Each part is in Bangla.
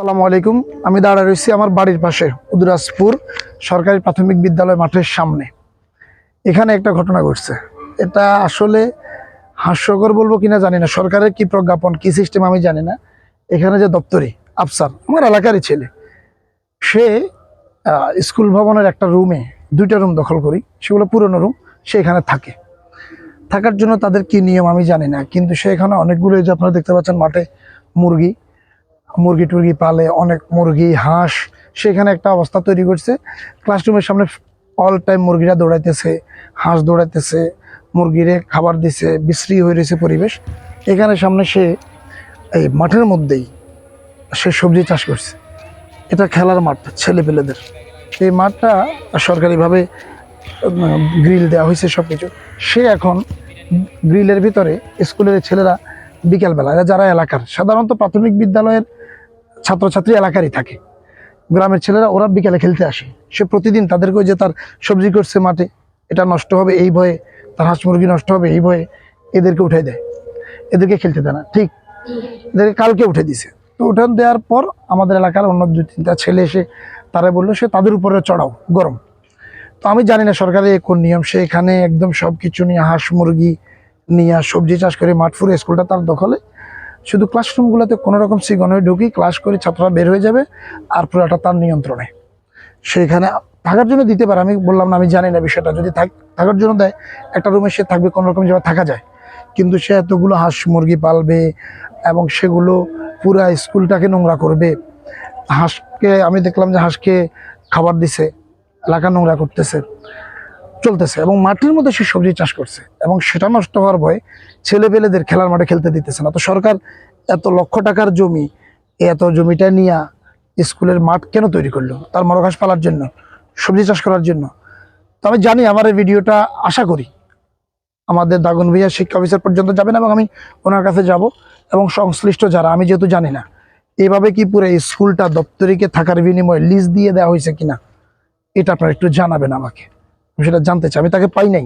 আসসালামু আলাইকুম। আমি দাঁড়া রয়েছি আমার বাড়ির পাশে, উদরাজপুর সরকারি প্রাথমিক বিদ্যালয় মাঠের সামনে। এখানে একটা ঘটনা ঘটছে। এটা আসলে হাস্যকর বলব কিনা জানি না, সরকারের কি প্রজ্ঞাপন, কি সিস্টেম আমি জানি না। এখানে যে দপ্তরি, আফসার, আমার এলাকারই ছেলে, সে স্কুল ভবনের একটা রুমে দুইটা রুম দখল করি, সেগুলো পুরনো রুম সে এখানে থাকে। থাকার জন্য তাদের কি নিয়ম আমি জানি না, কিন্তু সে এখানে অনেকগুলো যে আপনারা দেখতে পাচ্ছেন মাঠে মুরগি মুরগি টুরগি পালে অনেক মুরগি, হাঁস, সেখানে একটা অবস্থা তৈরি করছে। ক্লাসরুমের সামনে অল টাইম মুরগিরা দৌড়াইতেছে, হাঁস দৌড়াইতেছে, মুরগিরে খাবার দিছে, বিশ্রী হয়ে রয়েছে পরিবেশ। এখানে সামনে সে, এই মাঠের মধ্যেই সে সবজি চাষ করছে। এটা খেলার মাঠ ছেলে পেলেদের এই মাঠটা সরকারিভাবে গ্রিল দেওয়া হয়েছে সব কিছু সে এখন গ্রিলের ভিতরে স্কুলের ছেলেরা বিকেলবেলা, এরা যারা এলাকার, সাধারণত প্রাথমিক বিদ্যালয়ের ছাত্রছাত্রী এলাকারই থাকে। গ্রামের ছেলেরা ওরা বিকেলে খেলতে আসে। সে প্রতিদিন তাদেরকে যে তার সবজি করছে মাঠে, এটা নষ্ট হবে এই ভয়ে, তার হাঁস মুরগি নষ্ট হবে এই ভয়ে এদেরকে উঠাই দেয়। এদেরকে খেলতে দেয় না, ঠিক? এদেরকে কালকে উঠে দিছে। তো উঠান দেওয়ার পর আমাদের এলাকার অন্য দু তিনটা ছেলে এসে তারা বলল, সে তাদের উপরে চড়াও, গরম। তো আমি জানি না সরকারের কোন নিয়ম, সে এখানে একদম সব কিছু নিয়ে হাঁস মুরগি নিয়ে সবজি চাষ করে মাঠ ফুরে স্কুলটা তার দখলে। শুধু ক্লাসরুমগুলোতে কোনো রকম সিগন হয়ে ঢুকি ক্লাস করে, ছাত্ররা বের হয়ে যাবে আর পুরোটা তার নিয়ন্ত্রণে। সেখানে থাকার জন্য দিতে পারে, আমি বললাম না, আমি জানি না বিষয়টা, যদি থাক- থাকার জন্য দেয়, একটা রুমে সে থাকবে, কোনো রকম যেভাবে থাকা যায়। কিন্তু সে এতগুলো হাঁস মুরগি পালবে এবং সেগুলো পুরা স্কুলটাকে নোংরা করবে। হাঁসকে আমি দেখলাম যে হাঁসকে খাবার দিছে এলাকা নোংরা করতেছে। চলতেছে এবং মাটির মধ্যে সে সবজি চাষ করছে এবং সেটা নষ্ট হওয়ার ভয়ে ছেলে পেলেদের খেলার মাঠে খেলতে দিতেছে না। তো সরকার এত লক্ষ টাকার জমি, এত জমিটা নিয়ে স্কুলের মাঠ কেন তৈরি করল? তার মরঘাস পালার জন্য, সবজি চাষ করার জন্য। তো আমি জানি আমার এই ভিডিওটা আশা করি আমাদের দাগন ভূঁইয়া শিক্ষা অফিসার পর্যন্ত যাবেন এবং আমি ওনার কাছে যাব এবং সংশ্লিষ্ট যারা, আমি যেহেতু জানি না, এভাবে কি পুরো এই স্কুলটা দপ্তরিকে থাকার বিনিময়ে লিজ দিয়ে দেওয়া হয়েছে কিনা, এটা আপনারা একটু জানাবেন আমাকে। আমি সেটা জানতে চাই, আমি তাকে পাই নাই।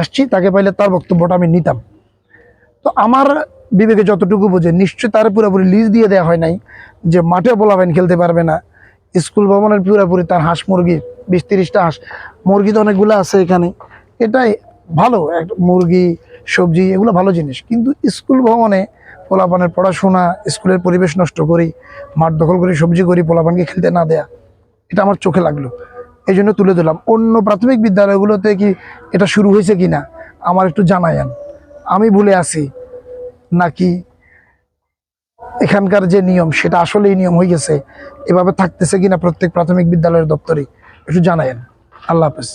আসছি, তাকে পাইলে তার বক্তব্যটা আমি নিতাম। তো আমার বিবেকে যতটুকু বোঝে, নিশ্চয়ই তার পুরোপুরি লিজ দিয়ে দেওয়া হয় নাই যে মাঠে বলাবেন, খেলতে পারবে না। স্কুল ভবনের পুরোপুরি তার হাঁস মুরগি, বিশ তিরিশটা হাঁস। মুরগি তো অনেকগুলো আছে এখানে। এটাই ভালো একটা মুরগি, সবজি, এগুলো ভালো জিনিস। কিন্তু স্কুল ভবনে পোলাপানের পড়াশোনা, স্কুলের পরিবেশ নষ্ট করি, মাঠ দখল করে, সবজি করি, পোলাপানকে খেলতে না দেয়া, এটা আমার চোখে লাগল। এই জন্য তুলে ধরলাম। অন্য প্রাথমিক বিদ্যালয়গুলোতে কি এটা শুরু হয়েছে কি না আমার একটু জানায়ান আমি ভুলে আছি নাকি এখানকার যে নিয়ম, সেটা আসলে এই নিয়ম হয়ে গেছে, এভাবে থাকতেছে কিনা প্রত্যেক প্রাথমিক বিদ্যালয়ের দপ্তরে একটু জানায়েন আল্লাহ হাফেজ।